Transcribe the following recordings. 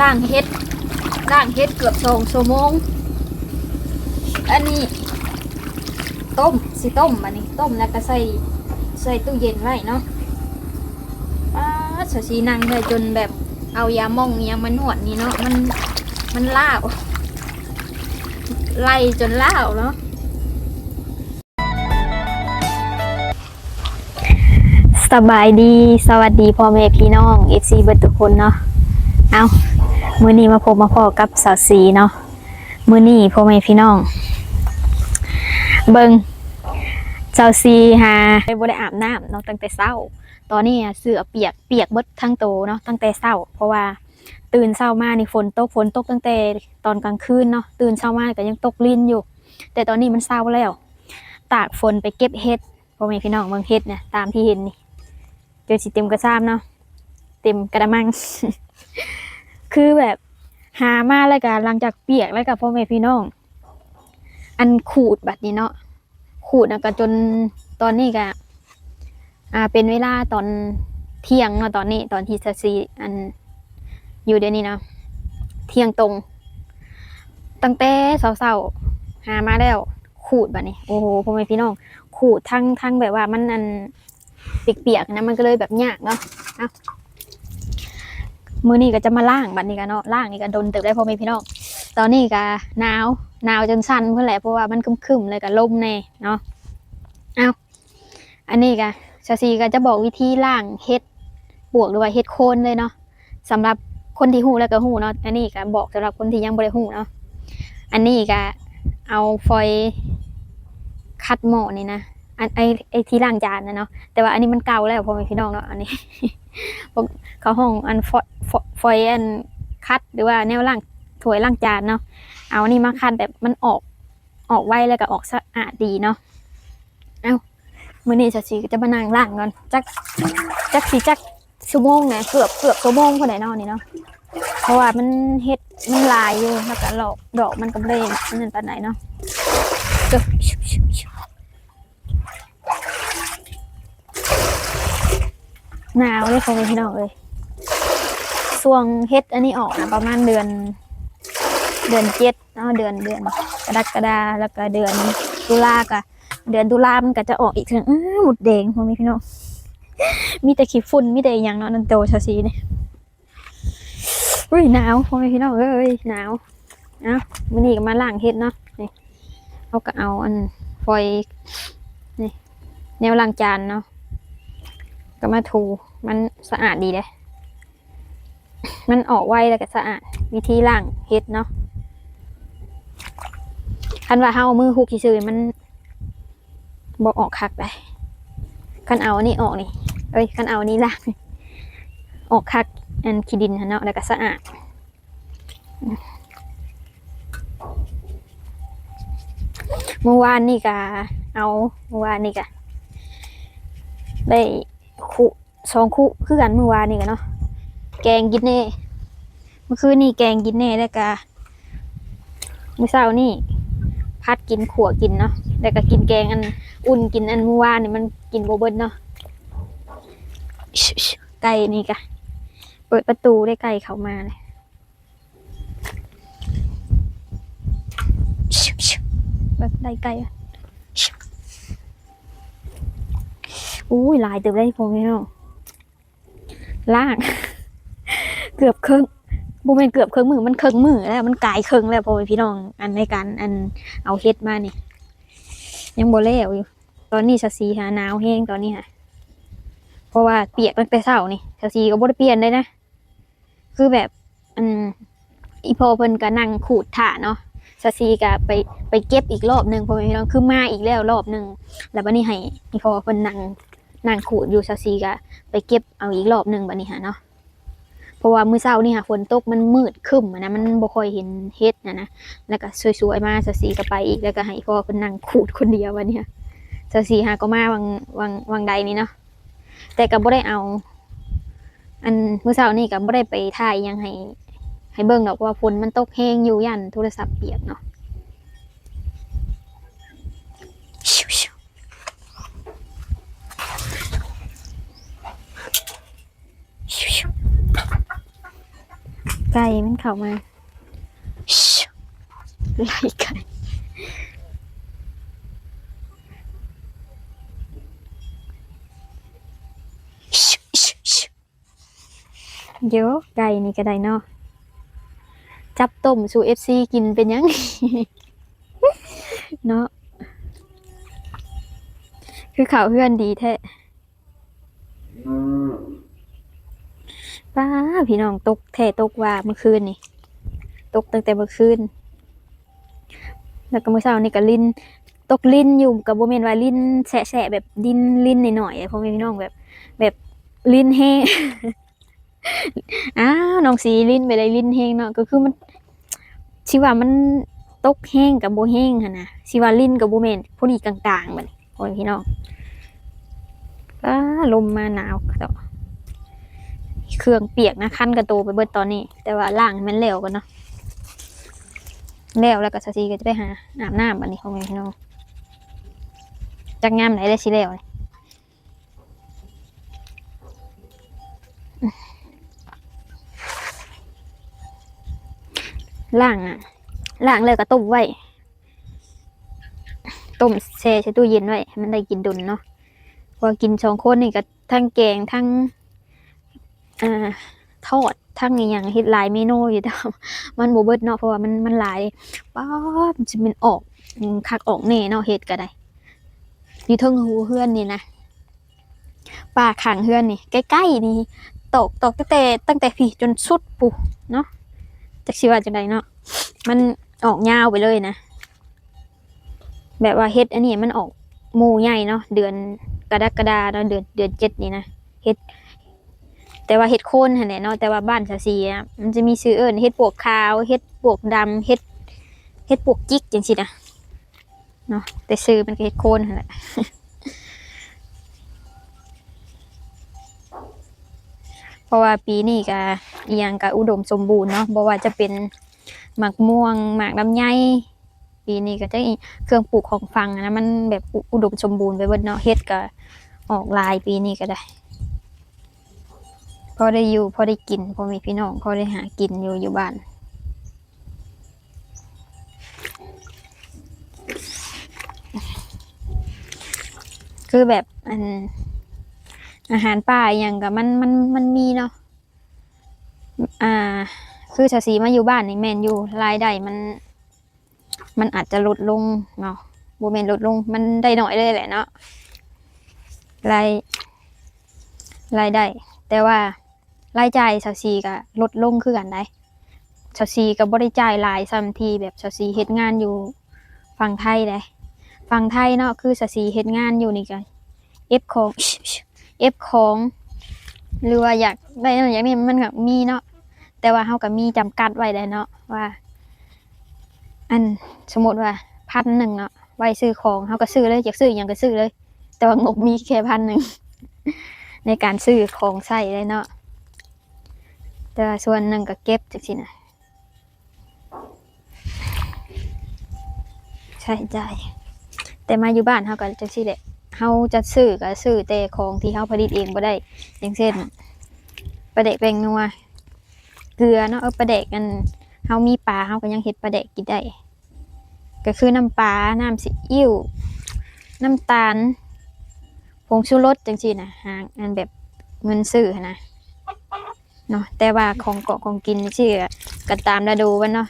ล่างเฮ็ดล่างเฮ็ดเกือบสองชั่วโมง อันนี้ต้มสิต้มอันนี้ต้มแล้วก็ใส่ใส่ตู้เย็นไว้เนาะป้าดสสีนังเลยจนแบบเอายามองยามานวดนี่เนาะมันมันล่าวไล่จนล่าวเนาะสบายดีสวัสดีพ่อแม่พี่น้องเอฟซีเบิร์ทุกคนเนาะเอา มื้อนี้มาพบมาพอกับสาวสีเนาะมื้อนี้พ่อแม่พี่น้อง เบิงสาวสีหาไปบ่ได้อาบน้ำเนาะตั้งแต่เช้า ตอนนี้เสื้อเปียกเปียกเบิดทั้งโตเนาะตั้งแต่เช้า เพราะว่าตื่นเช้ามานี่ฝนตกฝนตกตั้งแต่ตอนกลางคืนเนาะตื่นเช้ามาก็ยังตกลินอยู่ แต่ตอนนี้มันเช้าแล้ว ตากฝนไปเก็บเห็ดพ่อแม่พี่น้องเมืองเห็ดเนี่ยตามที่เห็นนี่เดี๋ยวสิเต็มกระซ้ำเนาะเต็มกระมัง คือแบบหามาแล้วก็หลังจากเปียกแล้วก็พ่อแม่พี่น้อง อันขูดแบบนี้เนาะขูดนะก็จนตอนนี้ก็อ่าเป็นเวลาตอนเที่ยงเนาะตอนนี้ ตอนที่สซีอันอยู่เดี๋ยวนี้เนาะเที่ยงตรง ตั้งแต่เสาๆหามาแล้ว ขูดแบบนี้ โอ้โหพ่อแม่พี่น้อง ขูดทั้งทั้งแบบว่ามันอันเปียกๆนะมันก็เลยแบบยากเนาะ มือนี่ก็จะมาล่างบัดนี้กันเนาะล่างนี่ก็โดนเติบได้พ่อแม่พี่น้องตอนนี้ก็หนาวหนาวจนสั่นเพื่อแหละเพราะว่ามันครึมๆเลยก็ลมแน่เนาะเอาอันนี้ก็ชาซีก็จะบอกวิธีล่างเฮ็ดบวกหรือว่าเฮ็ดโคนเลยเนาะสำหรับคนที่หูแล้วก็หูเนาะอันนี้ก็บอกสำหรับคนที่ยังบ่ได้หูเนาะอันนี้ก็เอาฟอยคัดหม้อนี่นะ อันไอไอที่ล้างจานนะเนาะแต่ว่าอันนี้มันเก่าแล้วพ่อแม่พี่น้องเนาะอันนี้พวกเขาห้องอันฟอยฟอยอันคัดหรือว่าแนวล้างถ้วยล้างจานเนาะเอาอันนี้มาคัดแบบมันออกออกไวแล้วก็ออกสะอาดดีเนาะเอามื้อนี้จะสิจะมานั่งล้างก่อนจักจักสิจักชั่วโมงนะเกือบเกือบชั่วโมงพอไหนนาะนี่เนาะเพราะว่ามันเฮ็ดมันลายอยู่แล้วก็ดอกดอกมันก็บ่ได้นั่นปานไหนเนาะเจ้า หนาวเลยพ่อแม่พี่น้องเลยช่วงเฮ็ดอันนี้ออกนะประมาณเดือน เดือนเจ็ดเนาะเดือนเดือนกรกฎาแล้วก็เดือนตุลากะเดือนตุลามันก็จะออกอีกถึงอื้อหมุดแดงพ่อแม่พี่น้องมีแต่ขี้ฝุ่นมีแต่อย่างเนาะนันโตชาซีเนี่ยอุ้ยหนาวพ่อแม่พี่น้องเอ้ยหนาวเอ้ามื้อนี้ก็มาล้างเฮ็ดเนาะนี่เขาก็เอาอันฟอยนี่แนวล้างจานเนาะ ก็มาถู มันสะอาดดีเลยมันออกไวแล้วก็สะอาด วิธีล้างเฮ็ดเนาะคันว่าเฮาเอามือหุกซื่อมันบอกออกคักได้คันเอาอันนี้ออกนี่ เอ้ยคันเอาอันนี้ล้างออกคักอันขี้ดินหั่นเนาะแล้วก็สะอาดเมื่อวานนี่ก็เอาเมื่อวานนี่ก็ได้ คู่สองคู่คือกันเมื่อวานนี่กันเนาะแกงกินเน่เมื่อคืนนี่แกงกินเน่แล้วก็มื้อเช้านี่พัดกินขั่วกินเนาะแล้วก็กินแกงอันอุ่นกินอันเมื่อวานนี่มันกินโบเบิดเนาะไก่นี่กะเปิดประตูได้ไก่เข้ามาเลยแบบได้ไก่อะชิว อุ้ยลายเติบได้พอไหมน้องล่างเกือบครึ่งบูเป็นเกือบครึ่งมือมันครึ่งมือแล้วมันกลายครึ่งแล้วพอพี่น้อง อันในการอันเอาเฮ็ดมานี่ยังโบแล้วอยู่ ตอนนี้ชาซีหาหนาวแห้งตอนนี้ค่ะเพราะว่าเปียกตั้งแต่เช้านี่ชาซีก็บ่ได้เปลี่ยนเลยนะ คือแบบอันอีพอเพิ่นก็นั่งขูดถ่าเนาะชาซีก็ไปไปเก็บอีกรอบหนึ่งพอพี่น้องคือมาอีกแล้วรอบหนึ่งแล้วบัดนี้ให้อีพอเพิ่นนั่ง นั่งขูดอยู่ชาซีก็ไปเก็บเอาอีกรอบหนึ่งบัดนี้หะเนาะเพราะว่ามื้อเช้านี่ค่ะฝนตกมันมืดคึ้มนะมันบ่ค่อยเห็นเฮ็ดนะนะแล้วก็สวยๆมาสสีก็ไปอีกแล้วก็ให้พ่อเพิ่นนั่งขูดคนเดียววันนี้ยสสีหาก็มาวังวังวังใดนี้เนาะแต่ก็บ่ได้เอา อันมื้อเช้านี่ก็บ่ได้ไปถ่ายยังให้ให้เบิ่งดอกว่าฝนมันตกแห้งอยู่ยันโทรศัพท์เปียกเนาะชิวๆชิวๆ ไก่มันเข้ามาไล่ไก่เดี๋ยวไก่นี่ก็ได้เนาะจับต้มสู่เอฟซีกินเป็นยังเนาะคือข่าวเพื่อนดีแท้ ป้าพี่น้องตกแท้ตกว่าเมื่อคืนนี่ ตกตั้งแต่เมื่อคืน แล้วก็เมื่อเช้านี่ก็ลินตกลินอยู่กับโบเมนว่าลินแฉะแบบดินลินหน่อยๆอะพ่อแม่พี่น้องแบบ แบบลินแห้งอ้าวน้องสีลินไปเลยลินแห้งเนาะก็คือมันชิว่ามันตกแห้งกับโบแห้งค่ะนะชิว่าลินกับโบเมนพอดีกลางๆบัดนี้พ่อแม่พี่น้องอ้าลมมาหนาวต่อ เครื่องเปียกนะคันกระโตไปเบิดตอนนี้ แต่ว่าล่างมันแล้วกันเนาะแล้วแล้วก็สตีก็จะไปหาอาบน้ำบัดนี้พ่อแม่พี่น้องจากงามไหนได้สิแล้วนี่ล่างอะล่างเลยก็ต้มไว้ต้มแช่ใช้ตู้เย็นไว้ให้มันได้กินดุนเนาะพอกินสองคนนี่ก็ทั้งแกงทั้ง อ่าทอดทั้งอย่างเฮ็ดหลายเมนูอยู่แต่ว่ามันบ่เบิดเนาะเพราะว่ามันมันหลายป๊าบจะเป็นออกคักออกแน่เนาะเฮ็ดก็ได้อยู่เทิงหูเฮือนนี่นะป่าขังเฮือนนี่ ใกล้ๆนี่ตกตกตั้งแต่ตั้งแต่พี่จนสุดปูเนาะจักสิว่าจังไดเนาะมันออกยาวไปเลยนะ แบบว่าเฮ็ดอันนี้มันออกหมู่ใหญ่เนาะเดือนกระดกฎาเนาะเดือนเดือนเจ็ดนี่นะเฮ็ด แต่ว่าเฮ็ดโคนหั่นแหละเนาะแต่ว่าบ้านสาซีอะมันจะมีชื่อเอิ้นเฮ็ดปวกขาวเฮ็ดปวกดำเฮ็ดเฮ็ดปวกจิกจังซี่นะเนาะแต่ชื่อมันก็เฮ็ดโคนหั่นแหละเพราะว่าปีนี้ก็อีหยังก็อุดมสมบูรณ์เนาะบ่ว่าจะเป็นหมากม่วงหมากลำไยปีนี้ก็จะเครื่องปลูกของฟังนะมันแบบอุดมสมบูรณ์ไปเบิดเนาะเฮ็ดก็ออกลายปีนี้ก็ได้ อได้อยู่พอได้กินพอมีพี่น้องพอได้หากินอยู่อยู่บ้านคือแบบอันอาหารป่าอย่างกับมันมันมันมีเนาะอ่า คือชาสีมาอยู่บ้านนี่แมนอยู่รายได้มัน มันอาจจะลดลงเนาะโบแมนลดลง มันได้หน้อยเลยแหละเนาะรายรายได้ แต่ว่า รายจ่ายชาซีก็ลดลงคือกันได้ชาซีก็บ่ได้จ่ายหลายซ้ำทีแบบชาซีเฮ็ดงานอยู่ฝั่งไทยได้ฝั่งไทยเนาะคือชาซีเฮ็ดงานอยู่นี่กันเอฟของเอฟของหรือว่าอยากได้นั่นอย่างนี้มันก็มีเนาะแต่ว่าเขาก็มีจำกัดไว้ได้เนาะว่า อันสมมติว่าพันหนึ่งเนาะไว้ซื้อของเขาก็ซื้อเลยอยากซื้ออย่างก็ซื้อเลย แต่ว่างบมีแค่พันหนึ่งในการซื้อของใช้เลยเนาะ แต่ว่าส่วนหนึ่งก็เก็บจังสินะใช่ใจแต่มาอยู่บ้านเขาก็จังสิแหละเฮาจะซื้อก็ซื้อแต่ของที่เฮาผลิตเองบ่ได้ อย่างเช่นปลาเด็กแปลงนัวเกลือเนาะเออปลาเด็กกันเฮามีปลาเฮาก็ยังเฮ็ดปลาเด็กกินได้ ก็คือน้ำปลาน้ำซีอิ๊วน้ำตาลผงชูรสจังซี่นะหาอันแบบเงินซื้อนะ เนาะแต่ว่าของเกาะของกินนี่สิก็ตามฤดูมันเนาะ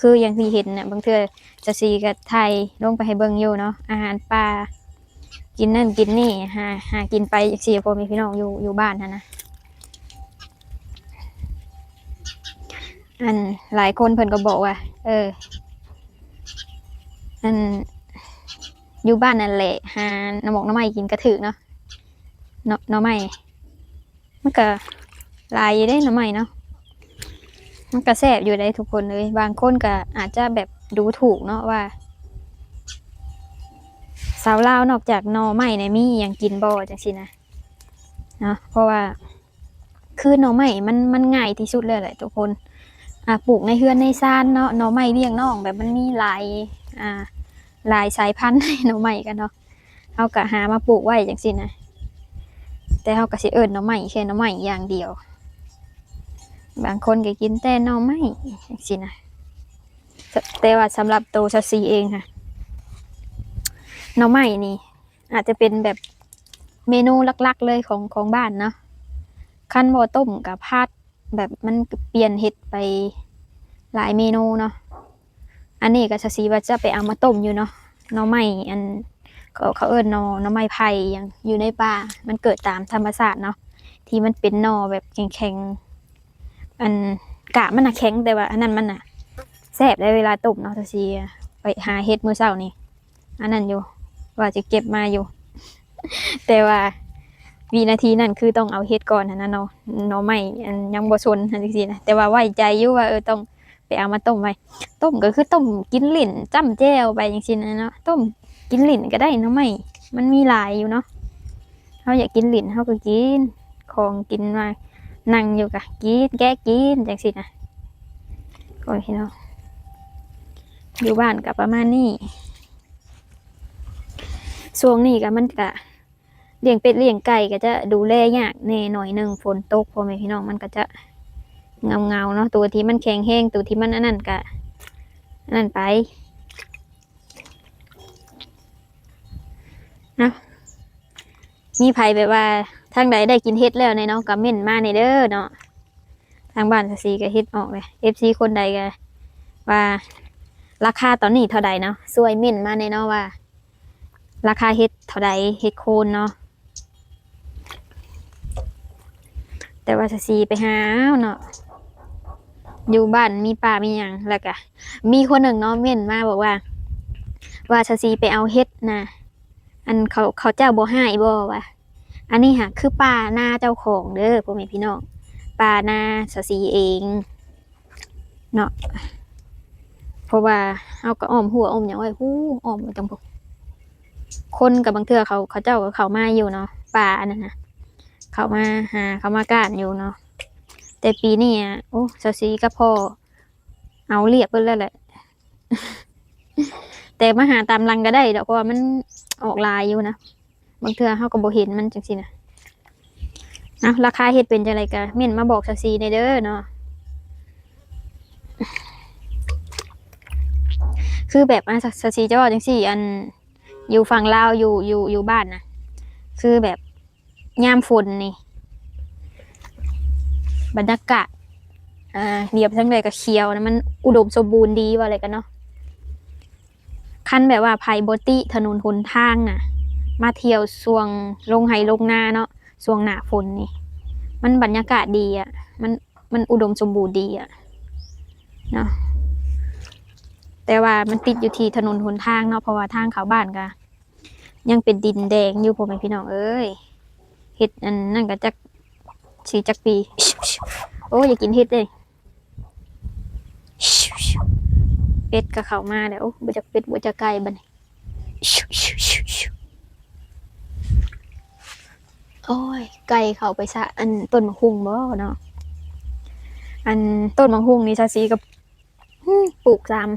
คืออย่างที่เห็นน่ะบางเทื่อจะซีกับไทยลงไปให้เบิ่งอยู่เนาะอาหารปลากินนั่นกินนี่หาหากินไปอีกสี่พ่อแมีพี่น้องอยู่อยู่บ้านนะนะอันหลายคนเพิ่นก็บอกว่า เออ อันอยู่บ้านนั่นแหละหาน้ำหมกน้ำไม้กินกระถือเนาะน้ำไม้มันก็ ลายได้หน้ำไม้เนาะมันก็แซ่บอยู่ได้ทุกคนเลย บางคนก็อาจจะแบบดูถูกเนาะว่า สาวลาวนอกจากนอไม้ในมีอย่างกินบ่จังซี่นะเนาะเพราะว่าคือหน่อไม้มันมันง่ายที่สุดเลยแหละทุกคนอ่าปลูกในเฮือนในซ่านเนาะหน่อไม้เลี้ยงน้องแบบมันมีหลายอ่าหลายสายพันธุ์หน่อไม้กันเนาะเฮาก็หามาปลูกไว้จังซี่นะแต่เฮาก็สิเอิ้นหน่อไม้แค่หน่อไม้อย่างเดียว บางคนก็กินแต่นอไม้จังซี่นะแต่ว่าสำหรับตัวชาซีเองค่ะนอไม้นี่ อาจจะเป็นแบบเมนูลักๆเลยของของบ้านเนาะขั้นบ่ต้มกับพัดแบบมันเปลี่ยนเห็ดไปหลายเมนูเนาะอันนี้ก็ชาซีว่าจะไปเอามาต้มอยู่เนาะนอไม้อันเขาเขาเอิ้นนอนอไม้ไผ่ย่างอยู่ในป่า มันเกิดตามธรรมชาติเนาะที่มันเป็นนอแบบแข็งๆ อันกะมันน่ะแข็งแต่ว่า อันนั้นมันน่ะแซ่บได้เวลาต้มเนาะทซีไปหาเฮ็ดมื้อเช้านี่อันนั้นอยู่ ว่าจะเก็บมาอยู่ แต่ว่าวินาทีนั้นคือต้องเอาเฮ็ดก่อนนะเนาะเนาะไม่อันยังบ่ชนจังซี่นะแต่ว่าไว้ใจอยู่ว่าเออต้องไปเอามาต้มไว้ต้มก็คือต้มกินหลินจ้ำแจ่วไปจังซี่นะเนาะต้มกินหลินก็ได้เนาะไม่มันมีหลายอยู่เนาะเฮาอยากกินหลินเฮาก็กินของกินมา นั่งอยู่กะกินแกะกินจังสินะโอ้ยพี่น้องอยู่บ้านกับประมาณนี้ช่วงนี้ก็มันกะเลี้ยงเป็ดเลี้ยงไก่ก็จะดูแลยากแน่หน่อยหนึ่งฝนตกพ่อแม่พี่น้องมันก็จะเงาเงาเนาะตัวที่มันแข็งแห้งตัวที่มันอันนั้นกะนนั้นไปนะมีไผแบบว่า ทางใดได้กินเฮ็ดแล้วในเนาะก็เม่นมาในเด้อเนาะทางบ้านสสีก็เฮ็ดออกเลย FC คนใดก็ว่า ราคาตอนนี้เท่าใดเนาะช่วยเม่นมาในเนาะว่า ราคาเฮ็ดเท่าใดเฮ็ดโคนเนาะแต่ว่าสสีไปหาเนาะอยู่บ้านมีป่ามีหยังแล้วก็มีคนหนึ่งเนาะเม่นมาบอกว่า ว่าสสีไปเอาเฮ็ดนะอันเขาเขาเจ้าบ่ให้บ่ว่า อันนี้ค่ะคือป่าหน้าเจ้าของเด้อพ่อแม่พี่น้องป่าหน้าสสีเองเนาะเพราะว่าเอาก็อ้อมหัวอ้อมอย่างไว้หู้อ้อมจังพวกคนกับบางเทือเขาเขาเจ้าก็เขามาอยู่เนาะป่าอันนั้นนะเขามาหาเขามากานอยู่เนาะแต่ปีนี้อะโอ้สสีก็พอเอาเรียบเพิ่นแล้วแหละแต่มาหาตามรังก็ได้ดอกเพราะว่ามันออกลายอยู่นะ บางเทื่อเฮาก็บ่เห็นมันจังซี่นะนะราคาเฮ็ดเป็นจังไดก็เม่นมาบอกซะซีในเด้อเนาะคือแบบอะซะซีจะว่าจังซี่ อันอยู่ฝั่งลาวอยู่อยู่อยู่บ้านนะคือแบบยามฝนนี่ บรรยากาศอ่าเรียบทั้งใดก็เขียวนะมันอุดมสมบูรณ์ดีว่าอะไรกันเนาะคันแบบว่าภัยบติถนนหนทางน่ะ มาเที่ยวช่วงลงไห้ลงหน้าเนาะช่วงหน้าฝนนี่ มันบรรยากาศดีอะ่ะ มันมันอุดมสมบูรณ์ดีอะ่ะเนาะแต่ว่ามันติดอยู่ที่ถนนหนทางเนาะเพราะว่าทางเขาบ้านก็ยังเป็นดินแดงอยู่พ่อแม่พี่น้องเอ้ยเห็ดอันนั่นก็จักสีจักปี โอ้ยอย่ากินเห็ดเลยเป็ดก็เข้ามาแล้วบ่จักเป็ดบ่จักไก่บัดนี้ โอ้ย ไก่เขาไปซะอันต้นมะฮุงบ่เนาะอันต้นมะฮุงนี่ชาซีกับปลูกสาม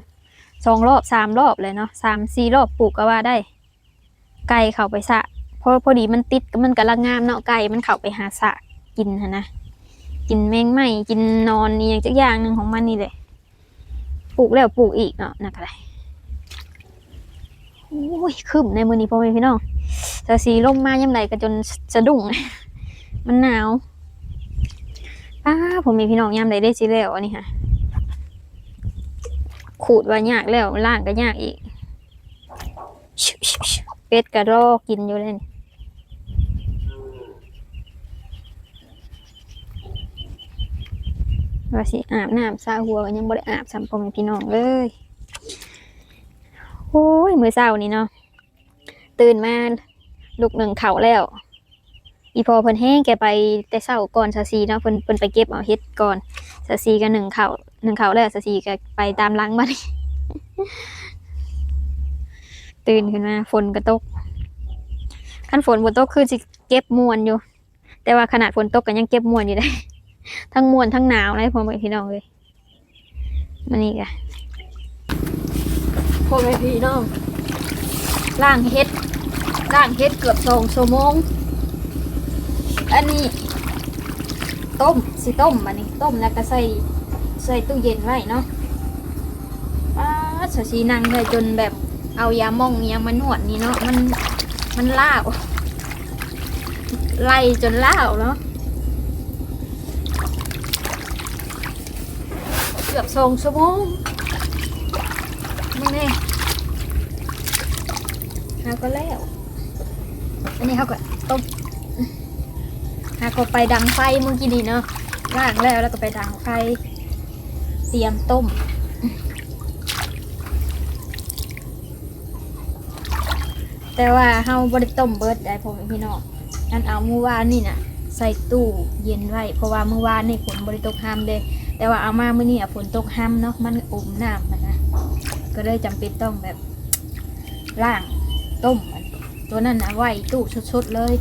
สองรอบสามรอบเลยเนาะสามสี่รอบปลูกก็ว่าได้ ไก่เขาไปสะเพราะพอดีมันติดมันกำลังงามเนาะไก่มันเข้าไปหาสะกินนะกินแมงไหมกินนอนนี่อย่างจักอย่างหนึ่งของมันนี่เลยปลูกแล้วปลูกอีกเนาะนักอะไรโอ้ยคืมในมือนี้พ่อแม่พี่น้อง สสีลมมาย่ำไรก็จนสะดุ้ง มันหนาวป้าผมมีพี่น้องย่ำไรได้สิแล้วอันนี้ค่ะ ขูดว่ายากแล้วล่างก็ยากอีก เป็ดกระรอกกินอยู่เลยนี่ว่าสิอาบน้ำซาหัวก็ยังบ่ได้อาบสัมพอแม่พี่น้องเลย โอ้ย มือเช้านี้เนาะ ตื่นมาลูกหนึ่งเขาแล้ว อีพอเพิ่นแห้งแกไปแต่เช้าก่อนซาซีเนาะเพิ่นเพิ่นไปเก็บเอาเฮ็ดก่อนซาซีก็หนึ่งเขาหนึ่งเขาแล้วซาซีก็ไปตามหลังมานตื่นขึ้นมาฝนก็ตกคันฝนบ่ตกคือสิเก็บมวนอยู่ แต่ว่าขนาดฝนตกก็ยังเก็บมวนอยู่ได้ ทั้งมวนทั้งหนาวเลยพ่อแม่พี่น้องเลยมานี่กะพ่อแม่พี่น้องล่างเฮ็ด ล่างเฮ็ดเกือบสองชั่วโมง อันนี้ ต้มสิต้มบัดนี้ต้มแล้วก็ใส่ใส่ตู้เย็นไว้เนาะป้าดสาวสีนังเลยจนแบบเอายามองยามานวดนี่เนาะมันมันล่าวไล่จนล่าวเนาะเกือบสองชั่วโมงมึงนี่เอาก็แล้ว อันนี้เขาก็ต้มหาก็ไปดังไฟเมื่อกี้นี่เนาะล้างแล้วแล้วก็ไปดังไฟ เตรียมต้มแต่ว่าเฮาบ่ได้ต้มเบิดได้พอแม่พี่น้องอันเอาเมื่อวานนี่น่ะ ใส่ตู้เย็นไว้เพราะว่าเมื่อวานนี่ฝนบ่ได้ตกห้ามเด้แต่ว่าเอามามื้อนี้ฝนตกห้ามเนาะมันอมน้ำมันนะก็เลยจำเป็นต้องแบบล้างต้มมัน ตัวนั้นนะไว้ตู้ชุดๆเลย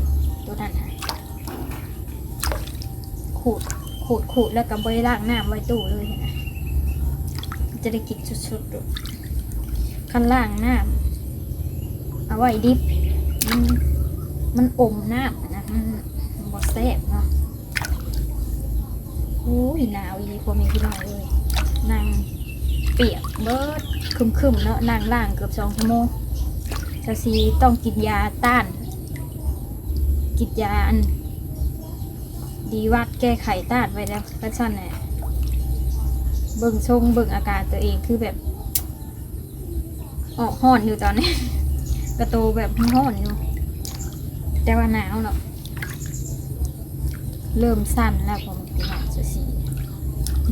ตัวนั้นนะขูดขูดขูดแล้วก็บริล้างน้ำไว้ตู้เลยนะจะได้กินชุดๆด้วยคันล่างน้ำเอาไว้ดิบมันมันอมน้ำนะมันบอแซ่บเนาะโอ้ยหนาวอีพอมีพี่น้องเลยนั่งเปียกเบิร์ดคึมๆเนาะนั่งล่างเกือบสองชั่วโมง จะซีต้องกินยาต้าน กินยาอัน ดีวัดแก้ไขต้านไว้แล้วก็สั้นแหละเบิ่งชงเบิ่งอาการตัวเองคือแบบ ออกห้อนอยู่ตอนนี้ กระโตแบบห้อนอยู่ แต่ว่าหนาวเนาะเริ่มสั้นแล้วผมเป็นหนังจะสี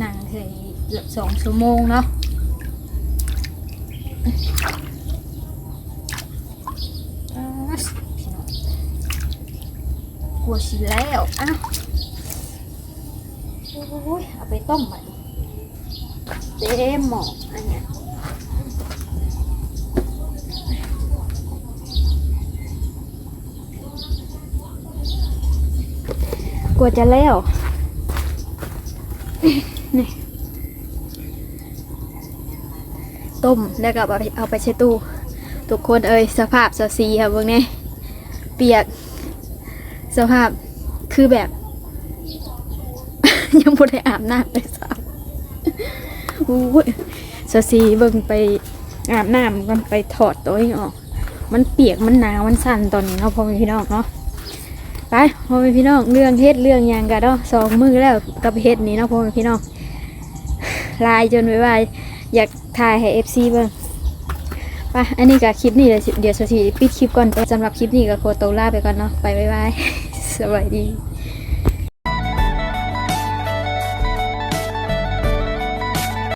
นั่งเคยเกือบสองชั่วโมงเนาะ อ่าพี่น้องก ลัวชิแล้วอ้าวโอ้ยเอาไปต้มมันเต็มหม้ออันเนี้ยกลัวจะแล้วนี่ต้มแล้วก็เอาไปเอาไปใช้ตู้ทุกคนเอ่ยสภาพสสีค่ะพวกนี้เปียก สภาพคือแบบ ยังบ่ได้อาบน้ำเลยสาวอู้ยสสีเบิ่งไปอาบน้ำมันไปถอดตัวนี้ออก มันเปียกมันหนาวมันสั่นตอนนี้เนาะพ่อแม่พี่น้องเนาะไปพ่อแม่พี่น้องเรื่องเฮ็ดเรื่องยังกันเนาะสองมือแล้วกับเฮ็ดนี้เนาะพ่อแม่พี่น้องลายจนไว้ว่าอยากถ่ายให้ FC เบิ่งไปอันนี้ก็คลิปนี้เดี๋ยวสิเดี๋ยวสถีปิดคลิปก่อนสำหรับคลิปนี้ก็โคโตวลาไปก่อนเนาะไปบ๊ายบาย สวัสดี